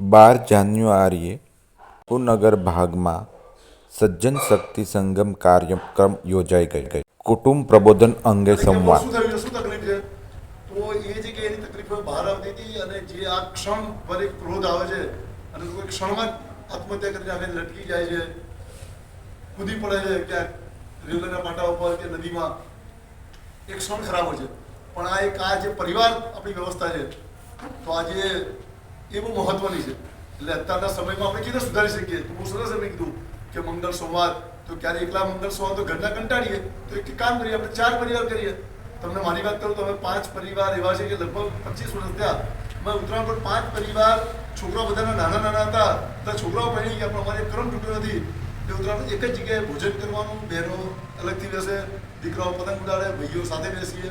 બાર જાન્યુઆરીએ કુનગર ભાગમાં સજ્જન શક્તિ સંગમ કાર્યક્રમ યોજાઈ ગઈ કુટુંબ પ્રબોધન અંગે સંવાદ. તો એ કે એની તકલીફો બહાર આવતી હતી અને જે આ ક્ષણ પર એક ક્રોધ આવે છે અને કોઈ ક્ષણમાં આત્મહત્યા કરીને આગળ લટકી જાય છે કૂદી પડે છે ક્યાંક રેલવેના પાટા ઉપર કે નદીમાં એક ક્ષણ ખરાબ હોય છે. પણ આ એક આ જે પરિવાર આપણી વ્યવસ્થા છે તો આજે એ બહુ મહત્વની છે. એટલે અત્યારના સમયમાં આપણે કીધે સુધારી શકીએ? તો બહુ સરસ એમણે કીધું કે મંગળ સંવાદ તો ક્યારે એકલા મંગળ સંવાદ તો ઘરના કંટાળીએ. તો એક કામ કરીએ, આપણે ચાર પરિવાર કરીએ. તમને મારી વાત કરું તો અમે પાંચ પરિવાર એવા છે કે લગભગ પચીસ વર્ષ થયા. અમે ઉત્તરાયણ પર પાંચ પરિવાર છોકરાઓ બધાના નાના નાના હતા. બધા છોકરાઓ ભણી ગયા, પણ અમારે ક્રમ તૂટ્યો નથી. એ ઉત્તરાયણ એક જ જગ્યાએ ભોજન કરવાનું, બહેનો અલગથી બેસે, દીકરાઓ પતંગ ઉડાડે, ભાઈઓ સાથે બેસીએ.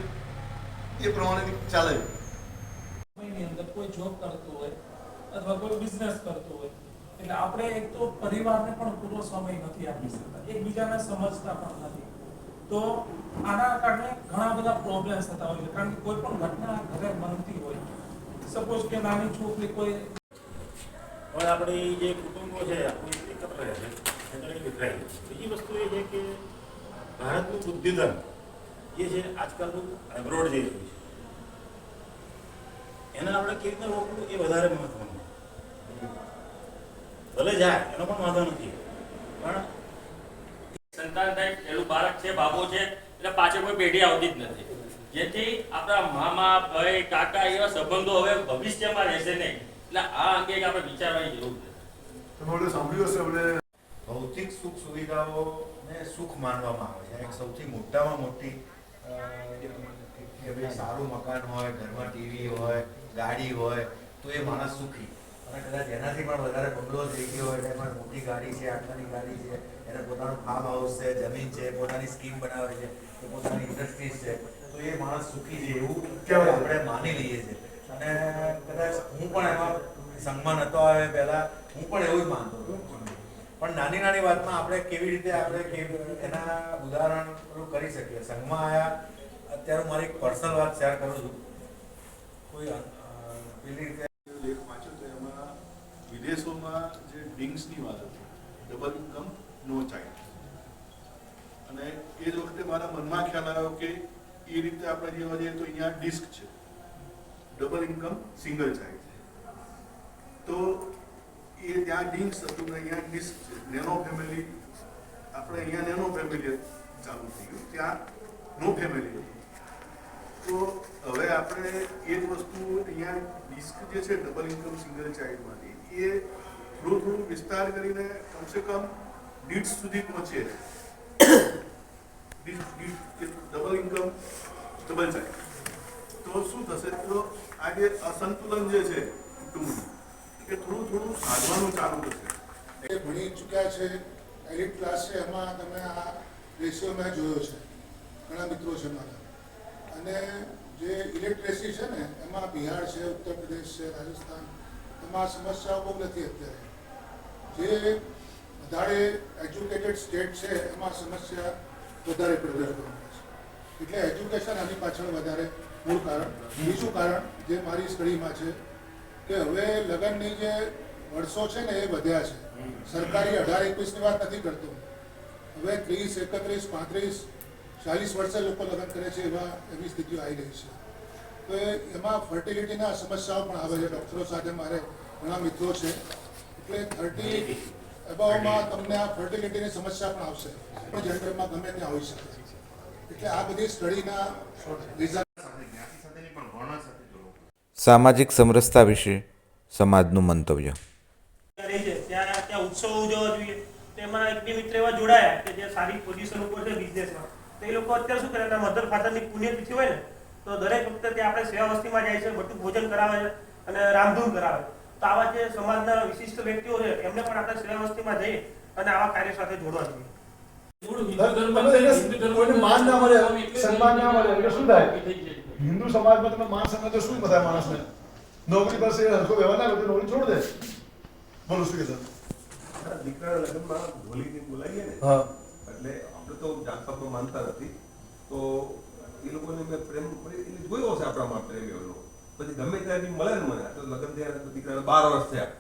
એ પ્રમાણે ચાલે. અંદર કોઈ જોબ કરતું હોય અથવા કોઈ બિઝનેસ કરતું હોય, એટલે આપણે એક તો પરિવારને પણ પૂરો સમય નથી આપી શકતા, એકબીજાને સમજતા પણ નથી. તો આના કારણે ઘણા બધા પ્રોબ્લેમ્સ થતા હોય છે, કારણ કે કોઈ પણ ઘટના ઘરે બનતી હોય. સપોઝ કે નાની છોકરી કોઈ હવે આપણી જે કુટુંબો છે, આપણું એકત્ર રહે છે એટલે વિખરાય છે. બીજી વસ્તુ એ છે કે ભારતનું બુદ્ધિધન જે છે આજકાલનું એબ્રોડ જઈ રહ્યું છે. એને આપણે કેવી રીતે રોકવું એ વધારે મહત્વનું ભલે જાય એનો પણ વાંધો નથી. પણ સંતાન થાય એનું બાળક છે બાબો છે એટલે પાછળ કોઈ પેઢી આવતી જ નથી. જેથી આપણા મામા ભાઈ કાકા એવા સંબંધો હવે ભવિષ્યમાં રહેશે નહીં. એટલે આ અંગે આપણે વિચારવાની જરૂર છે. તમે સાંભળ્યું હશે આપણે ભૌતિક સુખ સુવિધાઓને સુખ માનવામાં આવે છે. એક સૌથી મોટામાં મોટી સારું મકાન હોય ઘરમાં ટીવી હોય ગાડી હોય, તો એ માણસ સુખી. અને કદાચ એનાથી પણ વધારે બંગલો થઈ ગયો હોય એમાં મોટી ગાડી છે, આટલાની ગાડી છે, એને પોતાનું ફાર્મ હાઉસ છે, જમીન છે, પોતાની સ્કીમ બનાવે છે કે પોતાની ઇન્ડસ્ટ્રીઝ છે, તો એ માણસ સુખી છે એવું કહેવાય. આપણે માની લઈએ છીએ. અને કદાચ હું પણ એમાં સંઘમાં નહોતો આવે પહેલાં, હું પણ એવું જ માનતો હતો. પણ નાની નાની વાતમાં આપણે કેવી રીતે આપણે એના ઉદાહરણ કરી શકીએ. સંઘમાં આવ્યા, અત્યારે હું મારી પર્સનલ વાત શેર કરું છું. કોઈ રીતે લેખ વાંચ્યો તો એમાં વિદેશોમાં જે ડિંગ્સની વાત ડબલ ઇન્કમ, નો ચાઇલ્ડ. અને એ જ મારા મનમાં ખ્યાલ આવ્યો કે એ રીતે આપણે જોવા જઈએ તો અહીંયા ડિસ્ક છે. ડબલ ઇન્કમ, સિંગલ ચાઇલ્ડ તો એ ત્યાં ડિંક્સ હતું ને અહીંયા ડિસ્ક નેનો ફેમિલી, આપણે અહીંયા નેનો ફેમિલી ચાલુ થઈ ગયું. ત્યાં નો ફેમિલી હતું. તો હવે આપણે એ જ વસ્તુ અહીંયા ડિસ્ક જે છે ડબલ ઇન્કમ સિંગલ ચાઇલ્ડમાંથી એ થોડું થોડું વિસ્તાર કરીને કમસે કમ દીઠ સુધી પહોંચે. ડબલ ઇન્કમ ડબલ ચાઇલ્ડ તો શું થશે? તો આ જે અસંતુલન જે છે, કુટુંબનું, એ થોડું થોડું સાધવાનું ચાલુ થશે. એ ભણી ચૂક્યા છે એલિટ ક્લાસ છે, એમાં તમે આ રેશિયો મેં જોયો છે. ઘણા મિત્રો છે મારા. અને જે ઇલેક્ટ્રિસિટી છે ને એમાં બિહાર છે ઉત્તર પ્રદેશ છે રાજસ્થાન એમાં સમસ્યાઓ બહુ નથી અત્યારે. જે વધારે એજ્યુકેટેડ સ્ટેટ છે એમાં સમસ્યા વધારે કરવામાં છે. એટલે એજ્યુકેશન આની પાછળ વધારે મૂળ કારણ. બીજું કારણ જે મારી સ્ટડીમાં છે કે હવે લગ્નની જે વર્ષો છે ને એ વધ્યા છે. સરકારી અઢાર એકવીસની વાત નથી કરતો. હવે ત્રીસ એકત્રીસ પાંત્રીસ ચાલીસ વર્ષે લોકો લગ્ન કરે છે એવા એવી સ્થિતિઓ આવી રહી છે. તો એ એમાં ફર્ટિલિટીના સમસ્યાઓ પણ આવે છે. ડૉક્ટરો સાથે મારે ઘણા મિત્રો છે. એટલે થર્ટી એબાવમાં તમને આ ફર્ટિલિટીની સમસ્યા પણ આવશે. પણ જેન્ડરમાં ગમે ત્યાં હોઈ શકે. એટલે આ બધી સ્ટડીના રિઝલ્ટ સાથે જ્ઞાતિ સાથે નહીં પણ વર્ણ સાથે જોડવું સામાજિક સમરસતા વિશે સમાજનું મંતવ્ય. ત્યાં ઉત્સવ ઉજવવા જોઈએ. તેમાં એક બે મિત્ર એવા જોડાયા કે જે સારી પોઝિશન ઉપર છે બિઝનેસમાં તો એ લોકો અત્યારે શું કરે મધર ફાધરની પુણ્યતિથિ હોય ને તો દરેક વખતે ત્યાં આપણે સેવા વસ્તીમાં જાય છે બધું ભોજન કરાવે છે અને રામધૂન કરાવે તો આવા જે સમાજના વિશિષ્ટ વ્યક્તિઓ છે એમને પણ આપણે સેવા વસ્તીમાં જઈએ અને આવા કાર્ય સાથે જોડવા જોઈએ. હિન્દુ ના ના સમાજમાં તમે માન સન્માન તો શું બતાવે માણસને? નોકરી પાસે હરખો વ્યવહાર ના કરે નોકરી છોડ દે. બોલો શું કે મારા દીકરાના લગ્નમાં હોલીને બોલાવીએ ને હા. તો જાત માનતા નથી. તો એ લોકોને મેં પ્રેમ એટલે જોયો હશે આપણામાં પ્રેમ એવો પછી ગમે ત્યારે મળે ને મને. તો લગ્ન થયા દીકરાને બાર વર્ષ થયા.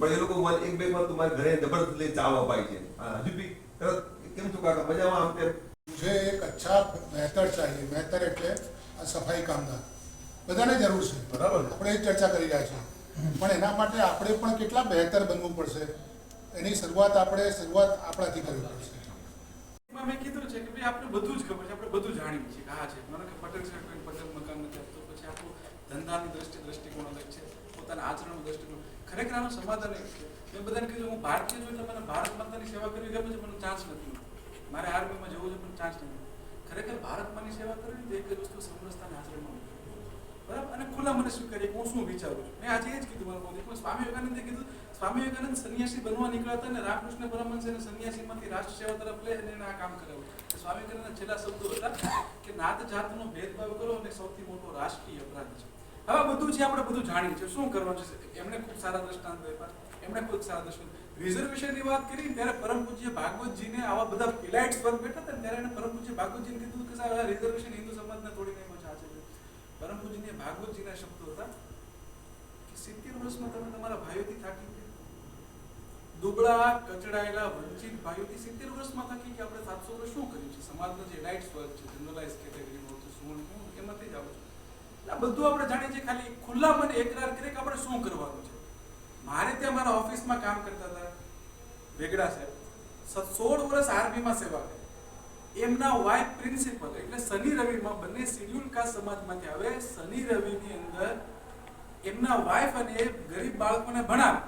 પણ એ લોકો મને એક બે વાર તમારે ઘરે જબરદસ્ત લઈ ચાવ અપાય છે. હજુ બી કેમ છો કાકા? મજામાં આમ તેમ? મુझे એક અચ્છા મહેતર ચાહીએ. મહેતર એટલે આ સફાઈ કામદાર. બધાને જરૂર છે. બરાબર. આપણે એ ચર્ચા કરી રહ્યા છીએ. પણ એના માટે આપણે પણ કેટલા બહેતર બનવું પડશે? એની શરૂઆત આપણે શરૂઆત આપણાથી કરવી પડશે. મેં કીધું છે કે ભાઈ આપણે બધું જ ખબર છે, આપણે બધું જાણીએ છીએ કે આ છે. મને કે પટેલ સાહેબ કોઈ પટેલ મકાન નથી આપતો, પછી આપણું ધંધાની દ્રષ્ટિ, દ્રષ્ટિકોણ અલગ છે, પોતાના આચરણ દ્રષ્ટિકોણ. ખરેખર આનું સમાધાન એક છે. મેં બધાને કીધું, હું ભારતીય છું એટલે મને ભારત માતાની સેવા કરવી ગમે છે, મને ચાન્સ નથી મારે આર્મીમાં જવું છે, પણ ચાન્સ નથી ખરેખર ભારત માની સેવા કરવી તો એક જ વસ્તુ સમરસતા આચરણમાં બરાબર? અને ખુલ્લા મને સ્વીકારીએ હું શું વિચારું છું? મેં આજે એ જ કીધું, મને સ્વામી વિવેકાનંદે કીધું સ્વામી વિવેકાનંદ સન્યાસી બનવા નીકળ્યા હતા ને રામકૃષ્ણ પરમહંસ એને સંન્યાસીમાંથી રાષ્ટ્ર સેવા તરફ લે અને આ કામ કરાવ્યું. સ્વામી વિવેકાનંદના છેલ્લા શબ્દો હતા કે નાત જાતનો ભેદભાવ કરો અને સૌથી મોટો રાષ્ટ્રીય અપરાધ છે. હવે બધું છે, આપણે બધું જાણીએ છીએ. શું કરવાનું છે? એમણે ખૂબ સારા દ્રષ્ટાંત આપ્યા. એમણે ખૂબ સારા દ્રષ્ટાંત. રિઝર્વેશનની વાત કરી, ત્યારે પરમ પૂજ્ય ભાગવતજીને આવા બધા ઇલાઇટ્સ પર બેઠા હતા ત્યારે એને પરમ પૂજ્ય ભાગવતજીને કીધું કે સાહેબ રિઝર્વેશન હિન્દુ સમાજને તોડી નાખ્યો છે. પરમ પૂજ્યને ભાગવતજીના શબ્દો હતા કે સિત્તેર વર્ષમાં તમે તમારા ભાઈઓથી થાકી દુબળા, કચડાયેલા, વંચિત ભાઈઓથી સિત્તેર વર્ષમાં થકી કે આપણે સાતસો વર્ષ શું કર્યું છે? સમાજનો જે લાઇટ વર્ગ છે જનરલાઇઝ કેટેગરીનો છે, શું એમાંથી જ આવું છે. આ બધું આપણે જાણીએ છીએ ખાલી ખુલ્લા મને એકરાર કરીએ કે આપણે શું કરવાનું છે. મારે ત્યાં મારા ઓફિસમાં કામ કરતા હતા, વેગડા સાહેબ. સોળ વર્ષ આર્મીમાં સેવા કરી. એમના વાઇફ પ્રિન્સિપલ એટલે શનિ રવિમાં બંને શિડ્યુલ કાસ્ટ સમાજમાંથી આવે. શનિ રવિની અંદર એમના વાઇફ અને ગરીબ બાળકોને ભણાવે.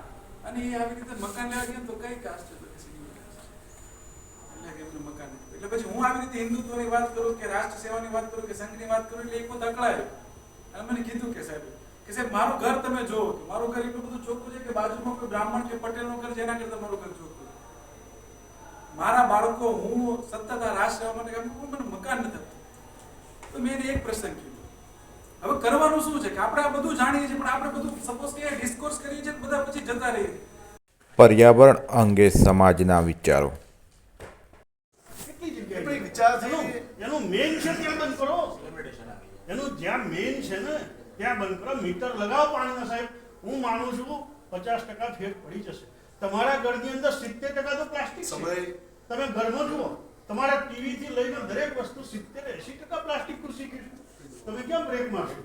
અને એ આવી રીતે મકાન લેવા ગયા તો કઈ કાસ્ટ. એટલે કે એમને મકાન એટલે પછી હું આવી રીતે હિન્દુત્વની વાત કરું કે રાષ્ટ્ર સેવાની વાત કરું કે સંઘની વાત કરું એટલે એક વખત અકળાયો અને મને કીધું કે સાહેબ કે સાહેબ મારું ઘર તમે જુઓ કે મારું ઘર એટલું બધું ચોખ્ખું છે કે બાજુમાં કોઈ બ્રાહ્મણ કે પટેલનું ઘર છે એના કરતા મારું ઘર ચોખ્ખું મારા બાળકો હું સતત આ રાષ્ટ્ર સેવા માટે કામ મને મકાન નથી. તો મેં એક પ્રસંગ કીધો હવે કરવાનું શું છે? કે આપણે આ બધું જાણીએ છીએ પણ આપણે બધું સપોઝ કે ડિસ્કોર્સ કરીએ છીએ બધા પછી જતા રહીએ. પર્યાવરણ અંગે સમાજના વિચારો. કેટલી એનું મેઇન છે ત્યાં બંધ કરો. એનું જ્યાં મેઇન છે ને ત્યાં બંધ કરો. મીટર લગાવો પાણીના સાહેબ. હું માનું છું પચાસ ટકા ફેર પડી જશે. તમારા ઘરની અંદર સિત્તેર ટકા તો પ્લાસ્ટિક છે. સમય. તમે ઘરમાં જુઓ. તમારા ટીવી થી લઈને દરેક વસ્તુ સિત્તેર એસી ટકા પ્લાસ્ટિક કૃષિ તમે કેમ બ્રેક મારશો